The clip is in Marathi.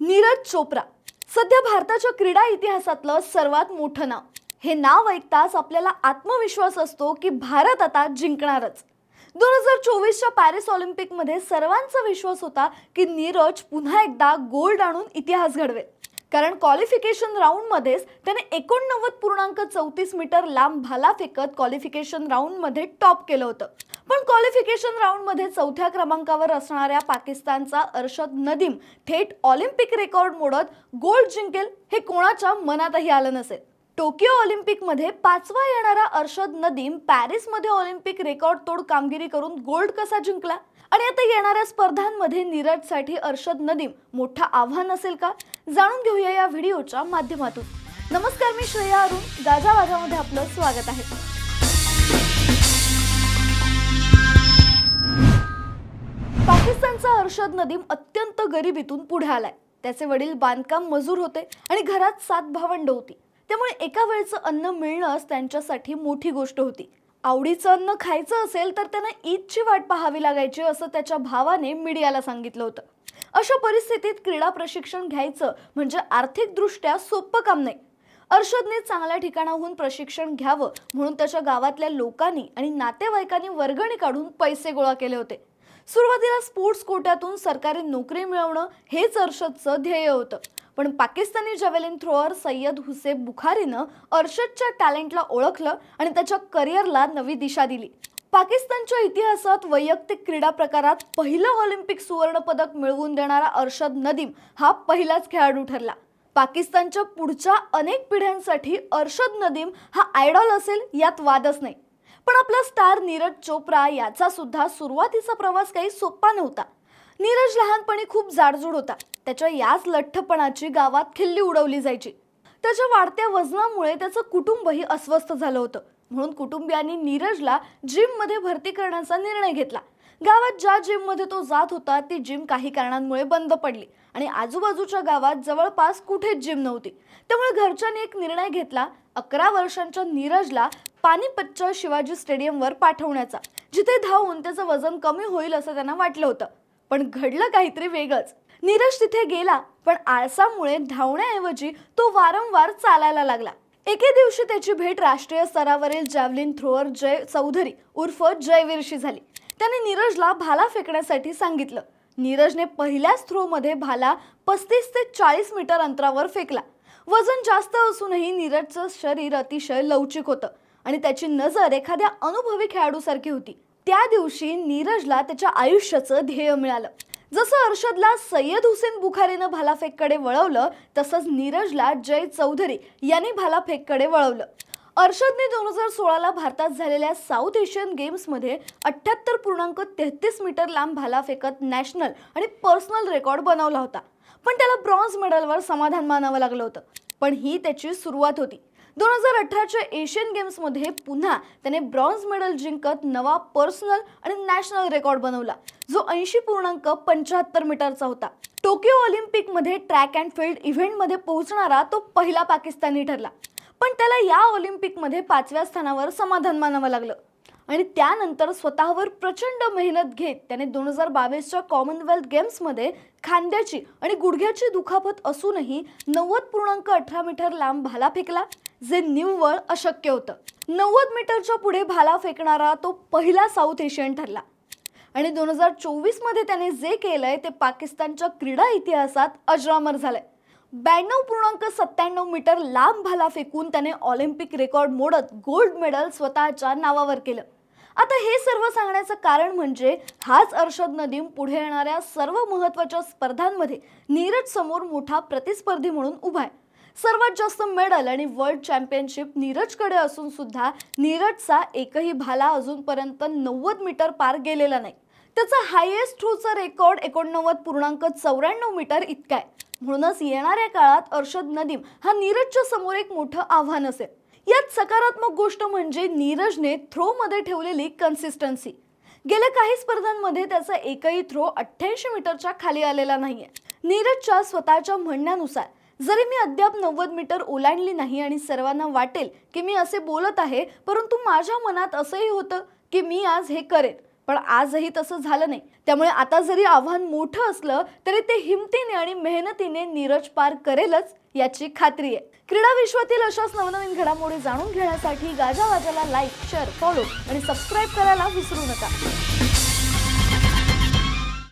नीरज चोप्रा. सध्या भारताच्या क्रीडा इतिहासातलं सर्वात मोठं नाव. हे नाव ऐकताच आपल्याला आत्मविश्वास असतो की भारत आता जिंकणारच. दोन हजार चोवीसच्या पॅरिस ऑलिम्पिकमध्ये सर्वांचा विश्वास होता की नीरज पुन्हा एकदा गोल्ड आणून इतिहास घडवेल. कारण क्वालिफिकेशन राऊंडमध्येच त्याने एकोणनव्वद पूर्णांक चौतीस मीटर लांब भाला फेकत क्वालिफिकेशन राऊंडमध्ये टॉप केलं होतं. पण क्वालिफिकेशन राऊंडमध्ये चौथ्या क्रमांकावर असणाऱ्या पाकिस्तानचा अर्शद नदीम थेट ऑलिम्पिक रेकॉर्ड मोडत गोल्ड जिंकेल हे कोणाच्या मनातही आलं नसेल. टोकियो ऑलिम्पिकमध्ये पाचवा येणारा अर्शद नदीम पॅरिसमध्ये ऑलिम्पिक रेकॉर्ड तोड कामगिरी करून गोल्ड कसा जिंकला? आणि आता येणाऱ्या स्पर्धांमध्ये नीरजसाठी अर्शद नदीम मोठा आव्हान असेल का? जाणून घेऊया या व्हिडिओच्या माध्यमातून. नमस्कार मी श्रेया अरुण. गाजावाजामध्ये आपलं स्वागत आहे. पाकिस्तानचा अर्शद नदीम अत्यंत गरिबीतून पुढे आलाय. त्याचे वडील बांधकाम मजूर होते आणि घरात सात भावंड होती. त्यामुळे एका वेळचं अन्न मिळणंच त्यांच्यासाठी मोठी गोष्ट होती. आवडीचं अन्न खायचं असेल तर त्यांना ईदची वाट पाहावी लागायची असं त्याच्या भावाने मीडियाला सांगितलं होतं. अशा परिस्थितीत क्रीडा प्रशिक्षण घ्यायचं म्हणजे आर्थिकदृष्ट्या सोपं काम नाही. अर्षदने चांगल्या ठिकाणाहून प्रशिक्षण घ्यावं म्हणून त्याच्या गावातल्या लोकांनी आणि नातेवाईकांनी वर्गणी काढून पैसे गोळा केले होते. सुरुवातीला स्पोर्ट्स कोट्यातून सरकारी नोकरी मिळवणं हेच अर्षदचं ध्येय होतं. पण पाकिस्तानी जॅव्हलिन थ्रोअर सय्यद हुसेब बुखारीनं अर्षदच्या टॅलेंटला ओळखलं आणि त्याच्या करिअरला नवी दिशा दिली. पाकिस्तानच्या इतिहासात वैयक्तिक क्रीडा प्रकारात पहिलं ऑलिम्पिक सुवर्णपदक मिळवून देणारा अर्शद नदीम हा पहिलाच खेळाडू ठरला. पाकिस्तानच्या पुढच्या अनेक पिढ्यांसाठी अर्शद नदीम हा आयडॉल असेल यात वादच नाही. पण आपला स्टार नीरज चोप्रा याचा सुद्धा सुरुवातीचा प्रवास काही सोपा नव्हता. नीरज लहानपणी खूप जाडजूड होता. त्याच्या याच लठ्ठपणाची गावात खिल्ली उडवली जायची. त्याच्या वाढत्या वजनामुळे त्याचं कुटुंबही अस्वस्थ झालं होतं. म्हणून कुटुंबियांनी नीरजला जिममध्ये भरती करण्याचा निर्णय घेतला. गावात ज्या जिममध्ये तो जात होता ती जिम काही कारणांमुळे बंद पडली. आणि आजूबाजूच्या गावात जवळपास कुठेच जिम नव्हती. त्यामुळे घरच्यांनी एक निर्णय घेतला अकरा वर्षांच्या नीरजला पानिपतच्या शिवाजी स्टेडियमवर पाठवण्याचा. जिथे धावून त्याचं वजन कमी होईल असं त्यांना वाटलं होतं. पण घडलं काहीतरी वेगळंच. नीरज तिथे गेला पण आळसामुळे धावण्याऐवजी तो वारंवार चालायला लागला. एके दिवशी त्याची भेट राष्ट्रीय स्तरावरील जॅव्हलिन थ्रोअर जय चौधरी उर्फ जयवीरशी झाली. त्याने नीरजला भाला फेकण्यासाठी सांगितलं. नीरजने पहिल्याच थ्रोमध्ये भाला पस्तीस ते चाळीस मीटर अंतरावर फेकला. वजन जास्त असूनही नीरजचं शरीर अतिशय लवचिक होतं आणि त्याची नजर एखाद्या अनुभवी खेळाडूसारखी होती. त्या दिवशी नीरजला त्याच्या आयुष्याचं ध्येय मिळालं. जसं अर्षदला सय्यद हुसेन बुखारीनं भालाफेककडे वळवलं तसंच नीरजला जय चौधरी यांनी भालाफेककडे वळवलं. अर्षदने दोन हजार सोळाला भारतात झालेल्या साऊथ एशियन गेम्समध्ये अठ्ठ्याहत्तर पूर्णांक तेहतीस मीटर लांब भाला फेकत नॅशनल आणि पर्सनल रेकॉर्ड बनवला होता. पण त्याला ब्रॉन्झ मेडलवर समाधान मानावं लागलं होतं. पण ही त्याची सुरुवात होती. दोन हजार अठराच्या एशियन गेम्समध्ये पुन्हा त्याने ब्रॉन्झ मेडल जिंकत नवा पर्सनल आणि नॅशनल रेकॉर्ड बनवला. जो ऐंशी पूर्णांक पंच्याहत्तर मीटरचा होता. टोकियो ऑलिम्पिकमध्ये ट्रॅक अँड फील्ड इव्हेंटमध्ये पोहोचणारा तो पहिला पाकिस्तानी ठरला. पण त्याला या ऑलिम्पिकमध्ये पाचव्या स्थानावर समाधान मानावं लागलं. आणि त्यानंतर स्वतःवर प्रचंड मेहनत घेत त्याने दोन हजार बावीसच्या कॉमनवेल्थ गेम्समध्ये खांद्याची आणि गुडघ्याची दुखापत असूनही नव्वद पूर्णांक अठरा मीटर लांब भाला फेकला. जे निव्वळ अशक्य होतं. नव्वद मीटरच्या पुढे भाला फेकणारा तो पहिला साऊथ एशियन ठरला. आणि दोन हजार चोवीसमध्ये त्याने जे केलंय ते पाकिस्तानच्या क्रीडा इतिहासात अजरामर झालंय. ब्याण्णव पूर्णांक सत्त्याण्णव मीटर लांब भाला फेकून त्याने ऑलिम्पिक रेकॉर्ड मोडत गोल्ड मेडल स्वतःच्या नावावर केलं. आता हे सर्व सांगण्याचं कारण म्हणजे हाच अर्षद नदीम पुढे येणाऱ्या सर्व महत्त्वाच्या स्पर्धांमध्ये नीरज समोर मोठा प्रतिस्पर्धी म्हणून उभा आहे. सर्वात जास्त मेडल आणि वर्ल्ड चॅम्पियनशिप नीरजकडे असून सुद्धा नीरजचा एकही भाला अजूनपर्यंत नव्वद मीटर पार गेलेला नाही. त्याचा हायेस्ट थ्रूचा रेकॉर्ड एकोणनव्वद पूर्णांक चौऱ्याण्णव मीटर इतका आहे. म्हणूनच येणाऱ्या काळात अर्षद नदीम हा नीरजच्या समोर एक मोठं आव्हान असेल. यात सकारात्मक गोष्ट म्हणजे नीरजने थ्रोमध्ये ठेवलेली कन्सिस्टन्सी गेल्या काही स्पर्धांमध्ये त्याचा एकही थ्रो अठ्ठ्याऐंशी मीटरच्या खाली आलेला नाहीये. नीरजच्या स्वतःच्या म्हणण्यानुसार जरी मी अद्याप नव्वद मीटर ओलांडली नाही आणि सर्वांना वाटेल की मी असे बोलत आहे परंतु माझ्या मनात असंही होतं की मी आज हे करेन. पण आजही तसं झालं नाही. त्यामुळे आता जरी आव्हान मोठं असलं तरी ते हिमतीने आणि मेहनतीने नीरज पार करेलच याची खात्री आहे. क्रीडा विश्वातील अशाच नवनवीन घडामोडी जाणून घेण्यासाठी गाजावाजाला लाईक शेअर फॉलो आणि सबस्क्राईब करायला विसरू नका.